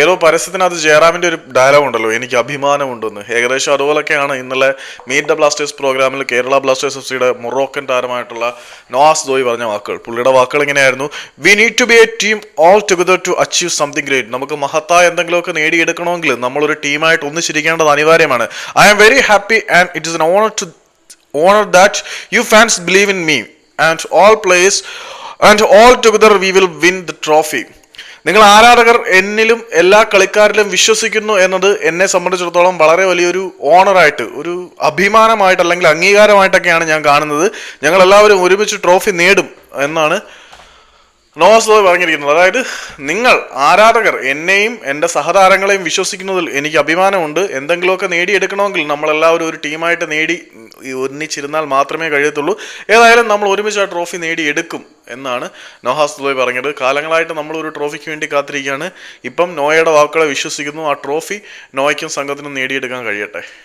ഏതോ പരസ്യത്തിനകത്ത് ജയറാമിന്റെ ഒരു ഡയലോഗ് ഉണ്ടല്ലോ എനിക്ക് അഭിമാനമുണ്ടെന്ന്. ഏകദേശം അതുപോലൊക്കെയാണ് ഇന്നലെ മീറ്റ് ദ ബ്ലാസ്റ്റേഴ്സ് പ്രോഗ്രാമിൽ കേരള ബ്ലാസ്റ്റേഴ്സ് എഫ് സിയുടെ മൊറോക്കൻ താരമായിട്ടുള്ള നോസ് ദോയി പറഞ്ഞ വാക്കുകൾ. പുള്ളിയുടെ വാക്കുകൾ ഇങ്ങനെയായിരുന്നു we need to be a team all together to achieve something great നമുക്ക് മഹത്തായ എന്തെങ്കിലുമൊക്കെ നേടിയെടുക്കണമെങ്കിൽ നമ്മളൊരു ടീമായിട്ട് ഒന്നിച്ചിരിക്കേണ്ടത് അനിവാര്യമാണ്. I am very happy and it is an honour to honour that you fans believe in me and all place and all together we will win the trophy നിങ്ങൾ ആരാധകർ എന്നിലും എല്ലാ കളിക്കാരിലും വിശ്വസിക്കുന്നു എന്നത് എന്നെ സംബന്ധിച്ചിടത്തോളം വളരെ വലിയൊരു ഓണറായിട്ട് ഒരു അഭിമാനമായിട്ട് അല്ലെങ്കിൽ അംഗീകാരമായിട്ടൊക്കെയാണ് ഞാൻ കാണുന്നത്. ഞങ്ങൾ എല്ലാവരും ഒരുമിച്ച് ട്രോഫി നേടും എന്നാണ് ദോയ് പറഞ്ഞിരിക്കുന്നത്. അതായത് നിങ്ങൾ ആരാധകർ എന്നെയും എന്റെ സഹതാരങ്ങളെയും വിശ്വസിക്കുന്നതിൽ എനിക്ക് അഭിമാനമുണ്ട്. എന്തെങ്കിലുമൊക്കെ നേടിയെടുക്കണമെങ്കിൽ നമ്മളെല്ലാവരും ഒരു ടീമായിട്ട് നേടി ഒന്നിച്ചിരുന്നാൽ മാത്രമേ കഴിയത്തുള്ളൂ. ഏതായാലും നമ്മൾ ഒരുമിച്ച് ആ ട്രോഫി നേടിയെടുക്കും എന്നാണ് നോഹാസ് ദുബൈ പറഞ്ഞത്. കാലങ്ങളായിട്ട് നമ്മൾ ഒരു ട്രോഫിക്ക് വേണ്ടി കാത്തിരിക്കുകയാണ്. ഇപ്പം നോയയുടെ വാക്കുകളെ വിശ്വസിക്കുന്നു. ആ ട്രോഫി നോയ്ക്കും സംഘത്തിനും നേടിയെടുക്കാൻ കഴിയട്ടെ.